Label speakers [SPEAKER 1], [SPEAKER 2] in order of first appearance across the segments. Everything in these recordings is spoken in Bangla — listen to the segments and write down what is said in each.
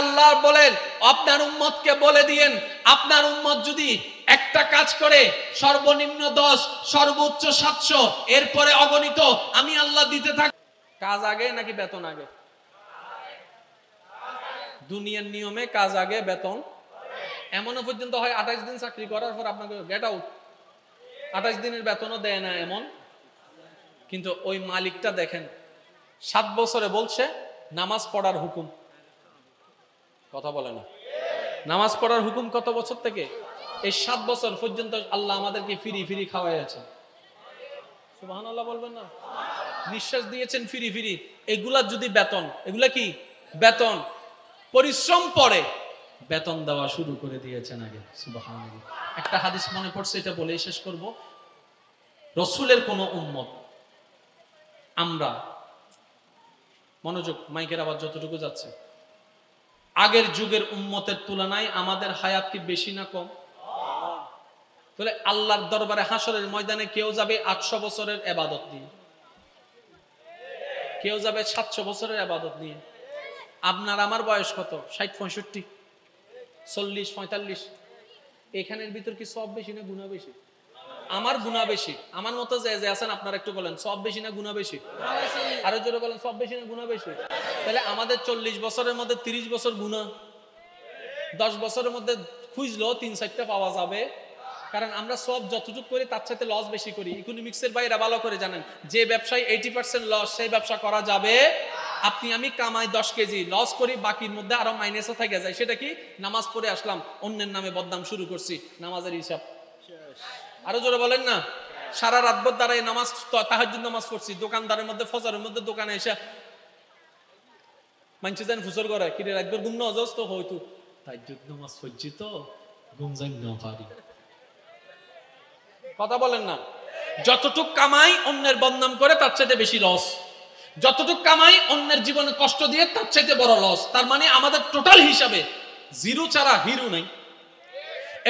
[SPEAKER 1] আল্লাহ বলেন, আপনার উম্মতকে বলে দিয়েন, আপনার উম্মত যদি একটা কাজ করে, সর্বনিম্ন দশ, সর্বোচ্চ সাতশো, এরপরে অগণিত, আমি আল্লাহ দিতে থাক কাজ আগে নাকি বেতন আগে? দুনিয়ার নিয়মে কাজ আগে, বেতন। এমনও পর্যন্ত হয় আঠাইশ দিন চাকরি করার পর আপনাকে গেট আউট আঠাইশ দিনের বেতনও দেয় না এমন। কিন্তু ওই মালিকটা দেখেন, সাত বছরে বলছে, নামাজ পড়ার হুকুম। কথা বলে না। নামাজ পড়ার হুকুম কত বছর থেকে? এই সাত বছর পর্যন্ত আল্লাহ আমাদেরকে ফিরি ফিরি সুবাহান আল্লাহ বলবেন না? নিঃশ্বাস দিয়েছেন ফিরি ফিরি। এগুলা যদি বেতন, এগুলা কি? বেতন। পরিশ্রম পরে বেতন দেওয়া শুরু করে দিয়েছেন আগে। একটা হাদিস মনে পড়ছে, এটা বলেই শেষ করব। রসুলের কোন উম্মত, আমরা, মনোযোগ, মাইকের আবার যতটুকু যাচ্ছে আগের যুগের উম্মতের তুলনায় আমাদের হায়াত কি বেশি না কম? তাহলে আল্লাহর দরবারে হাসরের ময়দানে কেউ যাবে আটশো বছরের এবাদত নিয়ে কেউ যাবে সাতশো বছরের আবাদত নিয়ে আপনার আমার বয়স কত? ষাট, পঁয়ষট্টি? চল্লিশ, পঁয়তাল্লিশ? এখানের ভিতর কি সব বেশি না গুণা বেশি? আমার গুণা বেশি। আমার মতো যে যে আছেন, আপনারা একটু বলেন, সব বেশি না গুণা বেশি? আরও জোরে বলেন, সব বেশি না গুণা বেশি? তাহলে আমাদের চল্লিশ বছরের মধ্যে তিরিশ বছর গুণা দশ বছরের মধ্যে খুঁজলেও তিন চারটা পাওয়া যাবে। কারণ আমরা সব যতটুকু করি, তার সাথে লস বেশি করি। ইকোনমিক্সের বাইরে ভালো করে জানেন, যে ব্যবসায় এইটি পার্সেন্ট লস সেই ব্যবসা করা যাবে। আপনি, আমি কামাই দশ কেজি লস করি, বাকির মধ্যে আরও মাইনাসও থেকে যায়। সেটা কি? নামাজ পড়ে আসলাম, অন্যের নামে বদনাম শুরু করছি। নামাজের হিসাব। আরও জোরে বলেন না। সারা রাতভর দ্বারা এই নামাজ তাহাজুদ নামাজ পড়ছি, দোকানদারের মধ্যে, ফজরের মধ্যে দোকানে এসে মানছে যেন ফুসর করে। কিরে, রাতভর ঘুম না অজস্ত হয়তো তাহাজুদ নামাজ পড়ছি তো, ঘুম যাই না পারি। কথা বলেন না। যতটুক কামাই অন্যের বদনাম করে, তার চাইতে বেশি লস যতটুক কামাই অন্যের জীবনে কষ্ট দিয়ে, তার চাইতে বড় লস তার মানে আমাদের টোটাল হিসাবে জিরো ছাড়া হিরো নাই।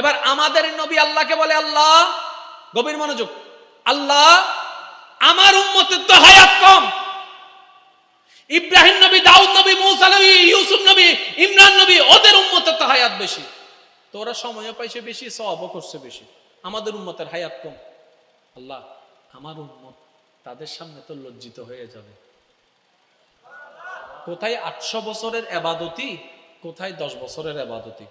[SPEAKER 1] এবার আমাদের নবী আল্লাহকে বলে, আল্লাহ গভীর মনোযোগ। আল্লাহ আমার উম্মতের তো হায়াত কম। ইব্রাহিম নবী, দাউদ নবী, মৌসা নবী, ইউসুফ নবী, ইমরান নবী, ওদের উম্মতের তো হায়াত বেশি। তো ওরা পাইছে বেশি সবও করছে বেশি। আমাদের উম্মতের হায়াত কম। আল্লাহ আমার উম্মত তাদের সামনে তো লজ্জিত হয়ে যাবে। কোথায় আটশো বছরের এবাদতি, কোথায় দশ বছরের এবাদতি?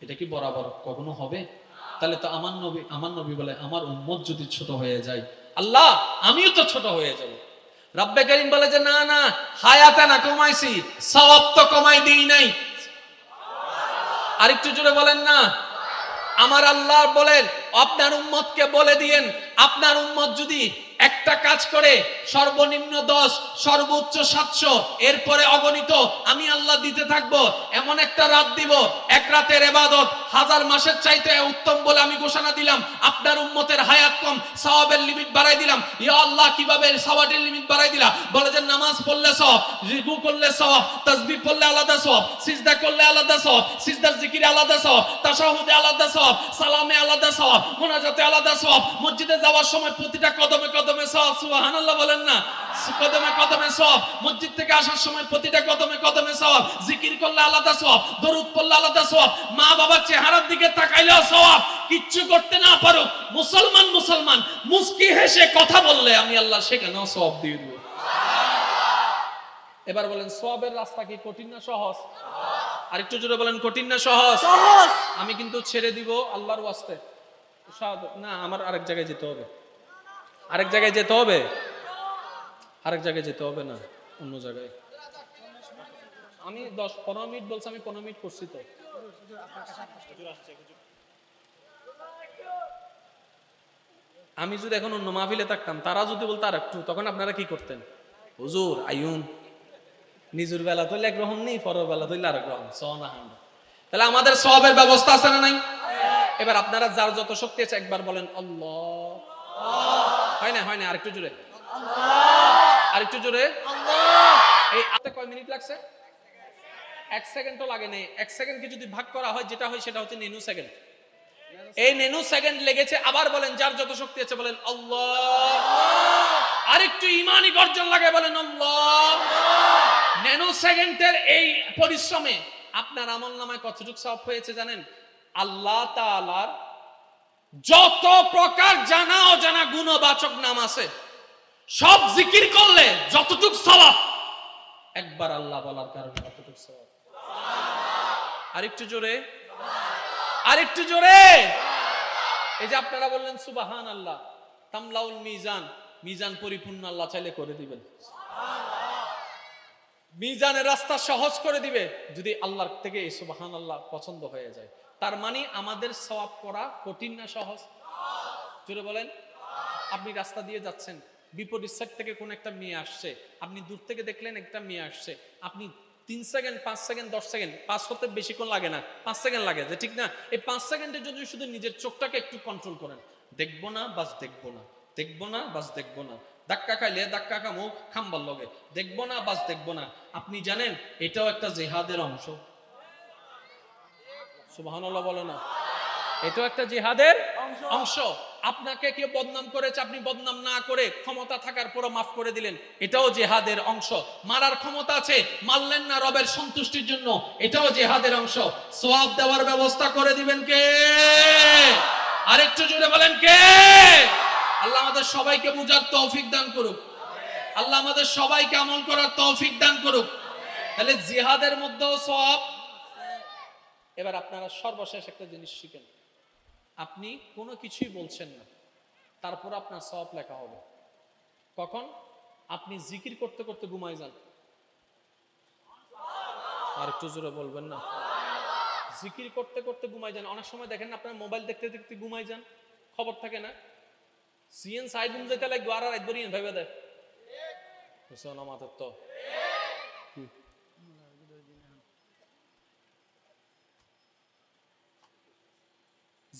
[SPEAKER 1] এটা কি বরাবর কখনো হবে? তাহলে তো আমার নবী আমার নবী বলে আমার উম্মত যদি ছোট হয়ে যায়, আল্লাহ, আমিও তো ছোট হয়ে যাব। রব্বে করিম বলে যে, না না, হায়াতা না কমাইছি, সওয়াব তো কমাই দিই নাই। আরেকটু জোরে বলেন না। আমার আল্লাহ বলেন, আপনার উম্মতকে বলে দিয়েন, আপনার উম্মত যদি একটা কাজ করে, সর্বনিম্ন দশ, সর্বোচ্চ সাতশো, এরপরে অগণিত, আমি আল্লাহ দিতে থাকব, এমন একটা রাত দিব, এক রাতের এবাদত, হাজার মাসের চাইতে উত্তম বলে আমি ঘোষণা দিলাম, আপনার উম্মতের হায়াত কম, সওয়াবের লিমিট বাড়াই দিলাম, ইয়া আল্লাহ, কীভাবে সওয়াবের লিমিট বাড়াই দিলা? বলে যে নামাজ পড়লে সব রিগু করলে সব তাসবিহ পড়লে আলাদা সব সিজদা করলে আলাদা সব সিজদার জিকিরে আলাদা সব তাশাহুদে আলাদা সব সালামে আলাদা সব মোনাজাতে আলাদা সব মসজিদে যাওয়ার সময় প্রতিটা কদমে কদমে সব সুবহানাল্লাহ বলেন না। কদমে কদমে সব মসজিদ থেকে আসার সময় প্রতিটা কদমে কদমে সব জিকির করলে আলাদা সব দরুদ পড়লে আলাদা সব মা বাবার চেহারার দিকে তাকাইলেও সব কিচ্ছু করতে না পারো মুসলমান মুসলমান মুস্কি হেসে কথা বললে আমি আল্লাহ সেখানেও সব দিয়ে দেবো। এবার বলেন সবের রাস্তা কি কঠিন না সহজ? আরেকটু জোরে বলেন কঠিন না সহজ? আমি কিন্তু ছেড়ে দিব আল্লাহর ওয়াস্তে। না আমার আরেক জায়গায় যেতে হবে। আরেক জায়গায় যেতে হবে? আরেক জায়গায় যেতে হবে না, অন্য জায়গায়। আমি দশ, পনেরো মিনিট বলছি, আমি পনেরো মিনিট করছি তো। আমি যদি এখন অন্য মাহফিলে থাকতাম, তারা যদি বলতো আর একটু, তখন আপনারা কি করতেন? হুজুর আইউন নিজুর বেলা ধরলে একরকম নেই, পরের বেলা ধরলে আরেক রকম। সনা তাহলে আমাদের সবের ব্যবস্থা আছে না নাই? এবার আপনারা যার যত শক্তি আছে একবার বলেন, আল্লাহ। হয় না হয় না আরেকটু জোরে। আরেকটু জোরে। এই আতে কয় মিনিট লাগছে? এক সেকেন্ডও লাগে নেই। এক সেকেন্ডকে যদি ভাগ করা হয় যেটা হয় সেটা হচ্ছে নেনু সেকেন্ড। এই নেনু সেকেন্ড লেগেছে আবার বলেন যার যত শক্তি আছে বলেন আল্লাহ! আরেকটু ইমানি গর্জন লাগে বলেন আল্লাহ! ন্যানো সেকেন্ডের এই পরিশ্রমে আপনার আমল নামায় কতটুকু সব হয়েছে জানেন? আল্লাহ তাআলার যত প্রকার জানা অজানা গুণবাচক নাম আছে, সব জিকির করলে যতটুক সওয়াব, একবার আল্লাহ বলার কারণে ততটুক সওয়াব। আরেকটু জোরে। আরেকটু জোরে। এই যে আপনারা বললেন সুবাহান আল্লাহ তামলাউল মিজান মিজান পরিপূর্ণ আল্লাহ চাইলে করে দিবেন। মিজানের রাস্তা সহজ করে দিবে, যদি আল্লাহর থেকে এই সুবাহান আল্লাহ পছন্দ হয়ে যায়। তার মানে আমাদের সওয়াব করা কঠিন না সহজ? জোরে বলেন। আপনি রাস্তা দিয়ে যাচ্ছেন বিপরীত সাইড থেকে কোন একটা মেয়ে আসছে, আপনি দূর থেকে দেখলেন একটা মেয়ে আসছে, আপনি তিন সেকেন্ড, পাঁচ সেকেন্ড, দশ সেকেন্ড, পাঁচ হতে বেশিক্ষণ লাগে না, পাঁচ সেকেন্ড লাগে, যে ঠিক না? এই পাঁচ সেকেন্ডের জন্য শুধু নিজের চোখটাকে একটু কন্ট্রোল করেন। দেখব না, বাস দেখব না দেখব না, বাস দেখব না, ধাক্কা খাইলে ধাক্কা খামুক, খাম্বার লগে, দেখব না, বাস দেখব না। আপনি জানেন, এটাও একটা জেহাদের অংশ। সুবহানাল্লাহ বলো না। একটা জিহাদের অংশ। আপনাকে কেউ বদনাম করেছে, আপনি বদনাম না করে ক্ষমতা থাকার পরও মাফ করে দিলেন। এটাও জেহাদের অংশ। মারার ক্ষমতা আছে, মারলেন না রবের সন্তুষ্টির জন্য। এটাও জেহাদের অংশ। সোয়াব দেওয়ার ব্যবস্থা করে দিবেন কে? আরেকটু জুড়ে বলেন কে? আল্লাহ আমাদের সবাইকে বুঝার তৌফিক দান করুক। আল্লাহ আমাদের সবাইকে আমল করার তৌফিক দান করুক। তাহলে জিহাদের মধ্যেও সব এবার আপনারা সর্বশেষ একটা জিনিস শিখেন। আপনি কোনো কিছুই বলছেন না, তারপর আপনার সব লেখা হবে। কখন? আপনি জিকির করতে করতে ঘুমাই যান। আর একটু জোরে বলবেন না? জিকির করতে করতে ঘুমাই যান। অনেক সময় দেখেন আপনার মোবাইল দেখতে দেখতে ঘুমাই যান। খবর থাকে না। সিএন সাইড ঘুম যেতে লাগবে, আর একবারই ভেবে দেয় মাথার তো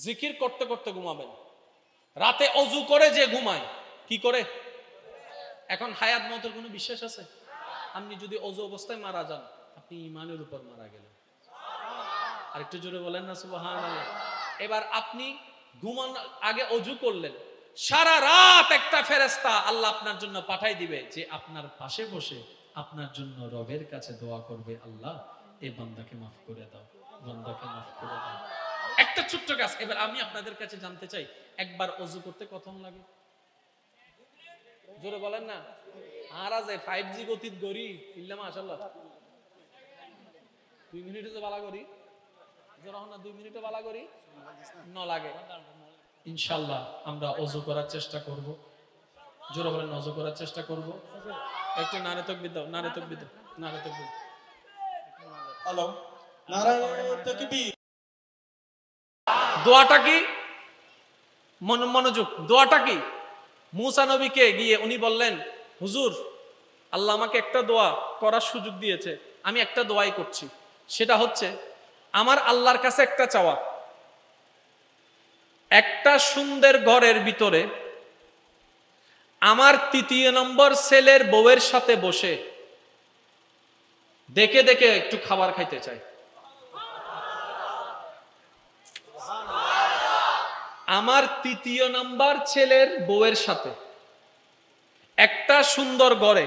[SPEAKER 1] জিকির করতে করতে ঘুমাবেন। রাতে অজু করে যে ঘুমায়, কি করে? এখন হায়াত মতের কোনো বিশ্বাস আছে? আপনি যদি অজু অবস্থায় মারা যান, আপনি ইমানের উপর মারা গেলেন। আরেকটু জোরে বলেন না সুবহান এবার আপনি ঘুমান আগে অজু করলেন, সারা রাত একটা ফেরেস্তা আল্লাহ আপনার জন্য পাঠাই দিবে যে আপনার পাশে বসে আপনার জন্য রবের কাছে দোয়া করবে আল্লাহ এই বান্দাকে মাফ করে দাও, বান্দাকে মাফ করে দাও। একটা ছোট্ট কাজ এবার আমি আপনাদের কাছে জানতে চাই, একবার অজু করতে কতক্ষণ লাগে? জোরে বলেন না। আর আছে ফাইভ জি গতিত গড়ি। ইল্লাম আসাল্লাহ দুই মিনিটে তো বালা করি না, দুই মিনিটে বালা করি ন লাগে। ইনশাল্লাহ আমরা অজু করার চেষ্টা করব। জোরে বলেন, অজু করার চেষ্টা করব। একটু নারে নারে নারে
[SPEAKER 2] হ্যালো নারায়ণ তাকবীর।
[SPEAKER 1] দোয়াটা কি? মন- মনোযোগ। দোয়াটা কি? মুসা নবীকে গিয়ে উনি বললেন, হুজুর, আল্লাহ আমাকে একটা দোয়া করার সুযোগ দিয়েছে। আমি একটা দোয়াই করছি। সেটা হচ্ছে, আমার আল্লাহর কাছে একটা চাওয়া। একটা সুন্দর ঘরের ভিতরে আমার তৃতীয় নম্বর ছেলের বউয়ের সাথে বসে দেখে দেখে একটু খাবার খাইতে চাই। আমার তৃতীয় নাম্বার ছেলের বউয়ের সাথে। একটা সুন্দর গড়ে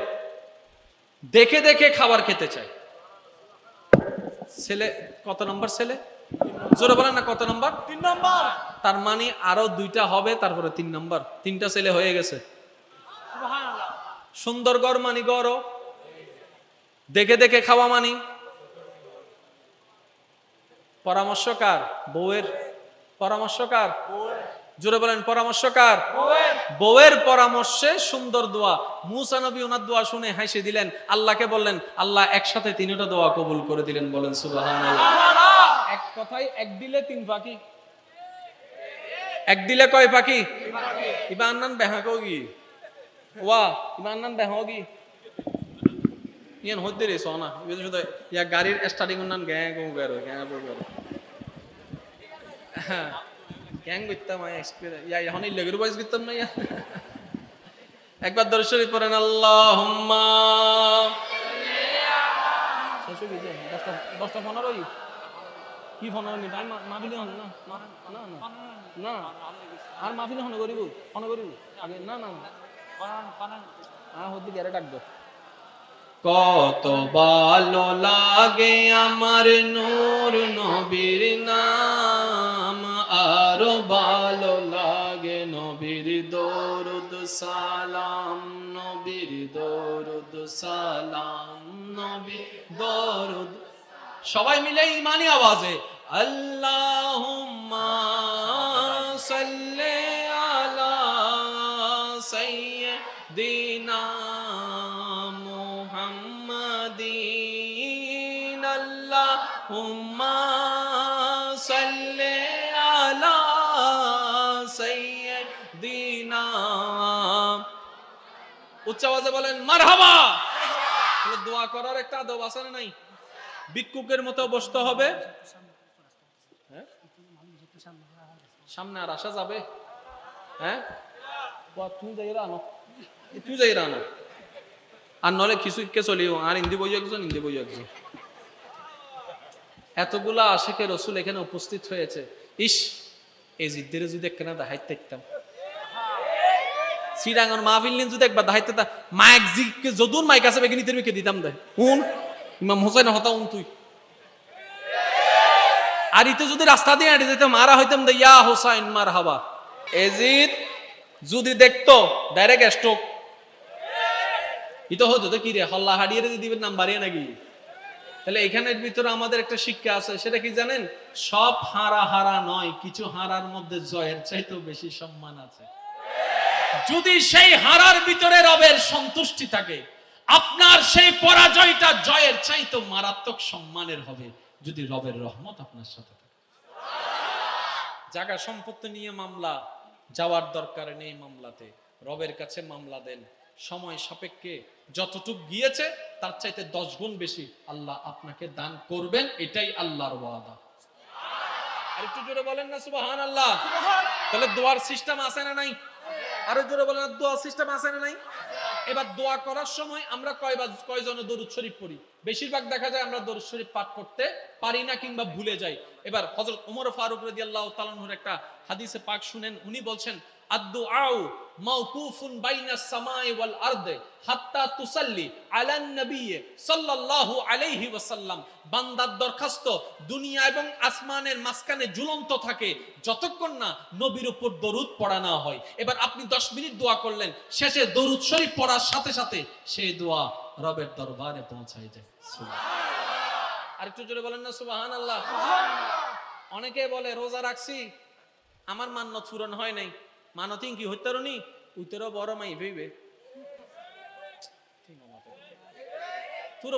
[SPEAKER 1] দেখে দেখে খাবার খেতে চাই ছেলে কত নম্বর ছেলে? জোরে বলেন না কত নম্বর?
[SPEAKER 2] তিন নম্বর।
[SPEAKER 1] তার মানে আরও দুইটা হবে তারপরে তিন নম্বর। তিনটা ছেলে হয়ে গেছে। সুন্দর গড় মানি গড় দেখে দেখে খাওয়া মানি। পরামর্শকার বউয়ের। পরামর্শকার? জোরে বলেন পরামর্শকার? বউয়ের। পরামর্শে সুন্দর দোয়া। মুসা নবী ওনার দোয়া শুনে হাসি দিলেন আল্লাহকে বললেন আল্লাহ একসাথে তিনটা দোয়া কবুল করে দিলেন। বলেন সুবহানাল্লাহ। এক কথায় এক দিলে তিন পাখি এক দিলে কয় পাখি ইবা আন্নান বেহা কোগি ওয়া ইবা আন্নান বেহা হোগি ইয়ান হদ্দে রে সোনা ইয়া গাড়ির স্টার্টিং উন্নান গ্যাং গো গেরো গ্যাং গো গেরো হ্যাঁ গ্যাং করতাম ইয়া এখন লেগের বয়স করতাম না ইয়া একবার দর্শনী পড়েন হন না না না না না না কত ভালো লাগে আমার নূর নবীর নাম সালাম নবীর দরুদ সালাম নবীর দরুদ। সবাই মিলে ইমানি আওয়াজে আল্লাহুম্মা উচ্চ আওয়াজে বলেন, মারহাবা! দোয়া করার একটা আদব আছে নাই? ভিক্ষুকের মতো বসতে হবে। হ্যাঁ? সামনে আর আসা যাবে। হ্যাঁ? তুই যাই রানো। তুই যাই রানো। আর নলে কিছু কে চলিও। আর হিন্দি বই একজন, হিন্দি বই একজন। এতগুলা আশেকে রসুল এখানে উপস্থিত হয়েছে। ইস, এই জিদ্দের যদি একখানা দেখাইতে দেখতাম শ্রীরাঙ্গন মাহফিল নিন যদি একবার দেখাইতে তা মাইক জিকে যদুন মাইক আছে বেগে নিতে মিকে দিতাম দে। উন ইমাম হোসেন হতা উন তুই। আর ইতে যদি রাস্তা দিয়ে হেঁটে যেতে মারা হইতাম দে, ইয়া হোসাইন মার হাবা এজিদ, যদি দেখতো ডাইরেক্ট স্ট্রোক ইতো হতো তো কি রে, হল্লা হারিয়ে রে দিবেন, নাম বাড়িয়ে নাকি? তাহলে এখানের ভিতরে আমাদের একটা শিক্ষা আছে, সেটা কি জানেন? সব হারা হারা নয়, কিছু হারার মধ্যে জয়ের চাইতেও বেশি সম্মান আছে। যদি সেই হারার ভিতরে রবের সন্তুষ্টি থাকে আপনার সেই পরাজয়টা জয়ের চাইতো মারাত্মক সম্মানের হবে যদি রবের রহমত আপনার সাথে থাকে। জায়গা সম্পত্তি নিয়ে মামলা যাওয়ার দরকার নেই মামলাতে। রবের কাছে মামলা দেন। সময় সাপেক্ষে যতটুক গিয়েছে তার চাইতে দশ গুণ বেশি আল্লাহ আপনাকে দান করবেন এটাই আল্লাহর ওয়াদা। আর একটু জোরে বলেন না সুবাহান আল্লাহ তাহলে দোয়ার সিস্টেম আছে না নাই? আরও জোরে বলেন দোয়া সিস্টেম আছে না নাই? এবার দোয়া করার সময় আমরা কয়বার, কয়জনে দরুদ শরীফ পড়ি? বেশিরভাগ দেখা যায় আমরা দরুদ শরীফ পাঠ করতে পারি না কিংবা ভুলে যাই। এবার হযরত ওমর ফারুক রাদিয়াল্লাহু তাআলার একটা হাদিসে পাক শুনেন, উনি বলছেন এবং আসমানের মাঝখানে ঝুলন্ত থাকে, যতক্ষণ না নবীর উপর দরুদ পড়া হয়। এবার আপনি দশ মিনিট দোয়া করলেন, শেষে দরুদ শরীফ পড়ার সাথে সাথে সেই দোয়া রবের দরবারে পৌঁছায় যায়। আর একটু জোরে বলেন না সুবাহান আল্লাহ অনেকে বলে, রোজা রাখছি, আমার মান্যত পূরণ হয় নাই। মানতিং কি হইতারনি উইতেরও বড় মাই ভেবে তোর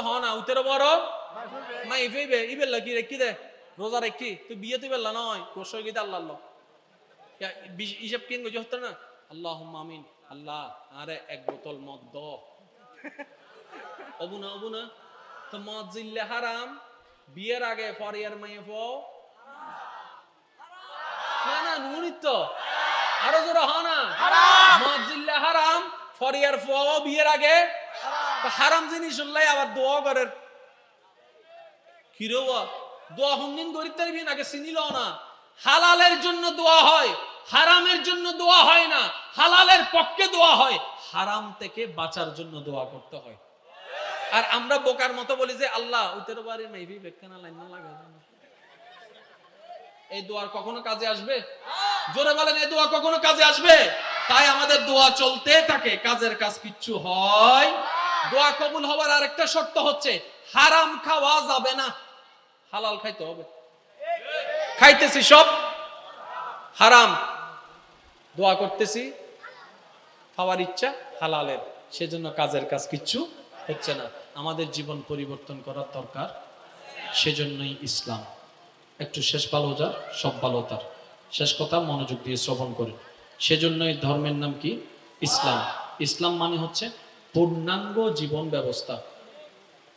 [SPEAKER 1] হ না বড় মাই রেখি দে রোজা তুই বিয়ে তুই বেলা নয় আল্লাহ হিসাব না আল্লাহ আরে এক বোতল মদ দ অবু না অবু না তো মদ জিল্লে হারাম বিয়ের আগে ফরিয়ার মাইয়ে ফ না না নুনিত তো আরও জোরে না। জিল্লে হারাম ফরিয়ার ফ বিয়ের আগে। হারাম। জিনিস আবার দোয়া করেন দোয়া নাকি চিনিল না। হালালের জন্য দোয়া হয় হারামের জন্য দোয়া হয় না। হালালের পক্ষে দোয়া হয় হারাম থেকে বাঁচার জন্য দোয়া করতে হয়। আর আমরা বোকার মতো বলি যে আল্লাহ উতের বাড়ি মেবি বেকানা লাইন লাগা এই দোয়ার কখনো কাজে আসবে? জোরে বলেন, এই দোয়া কখনো কাজে আসবে? তাই আমাদের দোয়া চলতে থাকে, কাজের কাজ কিচ্ছু হয় দোয়া কবুল হওয়ার আরেকটা শর্ত হচ্ছে, হারাম খাওয়া যাবে না। হালাল খাইতে হবে। খাইতেছি সব, হারাম। দোয়া করতেছি, খাওয়ার ইচ্ছা হালালের, সেজন্য কাজের কাজ কিচ্ছু হচ্ছে না। আমাদের জীবন পরিবর্তন করার দরকার, সেজন্যই ইসলাম। একটু শেষ ভালো যার সব ভালো তার। শেষ কথা, মনোযোগ দিয়ে শ্রবণ করেন সেজন্যই ধর্মের নাম কি? ইসলাম। ইসলাম মানে হচ্ছে পূর্ণাঙ্গ জীবন ব্যবস্থা।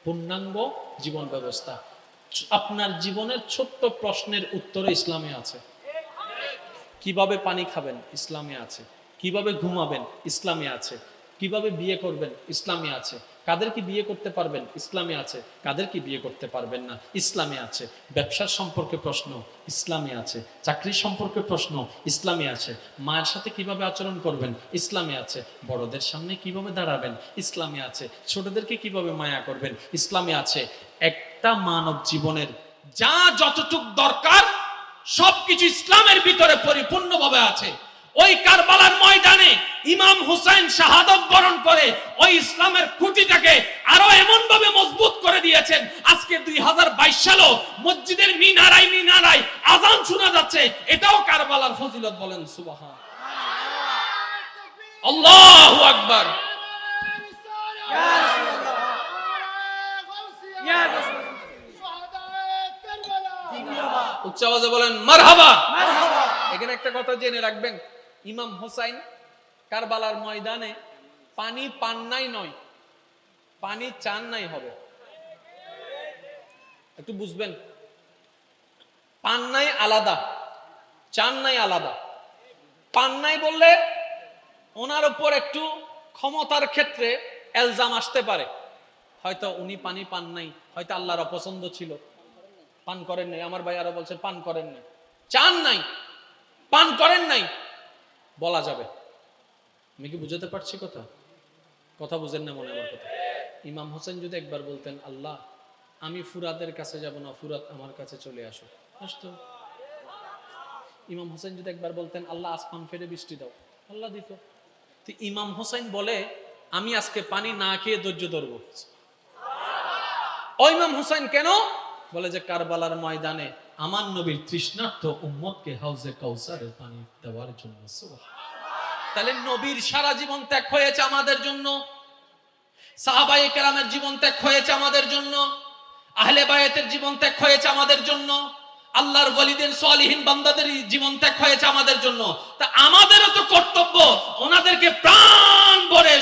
[SPEAKER 1] পূর্ণাঙ্গ জীবন ব্যবস্থা। আপনার জীবনের ছোট্ট প্রশ্নের উত্তরে ইসলামে আছে। কীভাবে পানি খাবেন? ইসলামে আছে। কীভাবে ঘুমাবেন? ইসলামে আছে। কীভাবে বিয়ে করবেন? ইসলামে আছে। কাদের কি বিয়ে করতে পারবেন? ইসলামে আছে। কাদের কি বিয়ে করতে পারবেন না? ইসলামে আছে। ব্যবসার সম্পর্কে প্রশ্ন, ইসলামে আছে। চাকরির সম্পর্কে প্রশ্ন, ইসলামে আছে। মায়ের সাথে কীভাবে আচরণ করবেন? ইসলামে আছে। বড়দের সামনে কীভাবে দাঁড়াবেন? ইসলামে আছে। ছোটদেরকে কীভাবে মায়া করবেন? ইসলামে আছে। একটা মানব জীবনের যা যতটুক দরকার, সবকিছু ইসলামের ভিতরে পরিপূর্ণভাবে আছে। ওই কারবালার ময়দানে ইমাম হুসাইন শাহাদত বরণ করে ওই ইসলামের খুঁটিটাকে আরও এমন ভাবে মজবুত করে দিয়েছেন। আজকে দুই হাজার বাইশ সালও মসজিদের মিনারাই মিনারাই আজান শোনা যাচ্ছে। এটাও কারবালার ফজিলত বলেন সুবাহান। আল্লাহু আকবার। উচ্চ আওয়াজে বলেন মারহাবা। এখানে একটা কথা জেনে রাখবেন ইমাম হোসাইন কারবালার ময়দানে পানি পান নাই নয়, পানি চান নাই হবে। একটু বুঝবেন? পান নাই আলাদা, চান নাই আলাদা। পান নাই বললে ওনার উপর একটু ক্ষমতার ক্ষেত্রে এলজাম আসতে পারে। হয়তো উনি পানি পান নাই, হয়তো আল্লাহর অপছন্দ ছিল। পান করেন নাই, আমার ভাই আরও বলছে, পান করেন নাই। চান নাই, পান করেন নাই। বলা যাবে। আমি কি বুঝাতে পারছি কথা? কথা বুঝেন না মনে আমার কথা। ইমাম হোসেন যদি একবার বলতেন, আল্লাহ, আমি ফুরাদের কাছে যাব না ফুরাত আমার কাছে চলে আসো আসতো। ইমাম হোসেন যদি একবার বলতেন, আল্লাহ, আসমান ফেরে বৃষ্টি দাও। আল্লাহ দিত। তো ইমাম হোসেন বলে, আমি আজকে পানি না খেয়ে ধৈর্য ধরবো। ও ইমাম হুসাইন কেন? বলে যে কারবালার ময়দানে আমার নবীর তৃষ্ণার্থ উম্মতকে হাউজে কাউসারের পানি দেওয়ার জন্য তাহলে নবীর সারা জীবন ত্যাগ হয়েছে আমাদের জন্য? সাহাবাই কেরামের জীবন ত্যাগ হয়েছে আমাদের জন্য? আহলে বায়াতের জীবন ত্যাগ হয়েছে আমাদের জন্য? আল্লাহর বলিদের সোয়ালিহীন বান্দাদের জীবন ত্যাগ হয়েছে আমাদের জন্য? তা আমাদেরও তো কর্তব্য। ওনাদেরকে প্রাণ ভরে